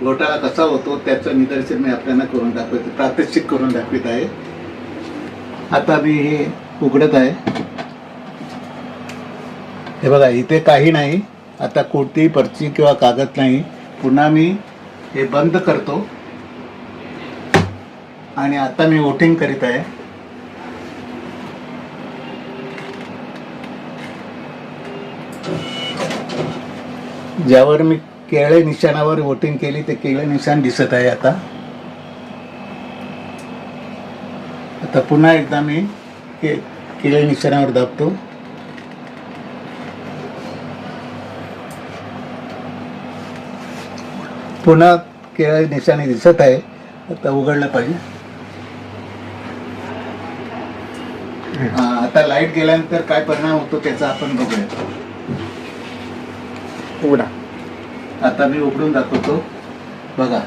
घोटाळा कसा होतो त्याचं निदर्शन मी आपल्याला करून दाखवते प्रात्यक्षिक करून दाखवित आहे. आता मी हे उघडत आहे. हे बघा इथे काही नाही. आता कोणतीही पर्ची किंवा कागद नाही. पुन्हा मी हे बंद करतो. आणि आता मी वोटिंग करीत आहे. ज्यावर मी केळे निशाणावर वोटिंग केली ते केळे निशाण दिसत आहे आता. आता पुन्हा एकदा मी के केळे निशाणावर दाबतो. पुन्हा केळे निशाणे दिसत आहे. आता उघडलं पाहिजे. हा, आता लाइट गेल्यानंतर काय परिणाम होतो त्याचा आपण बघूया. उघडा. आता मी उघडून दाखवतो. बघा.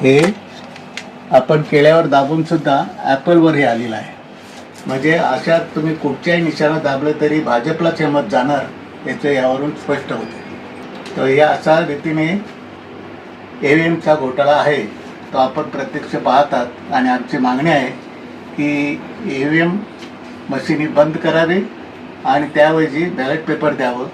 हे आपण केळ्यावर दाबून सुद्धा ॲपलवर हे आलेलं आहे. म्हणजे अशा तुम्ही कुठच्याही निशाणा दाबलं तरी भाजपलाच हे मत जाणार याचं यावरून स्पष्ट होते. तर या अशा रीतीने ए व्ही एमचा घोटाळा आहे तो आपण प्रत्यक्ष पाहतात. आणि आमची मागणी आहे की ए व्ही एम मशिनी बंद करावी आणि त्याऐवजी बॅलेट पेपर द्यावं.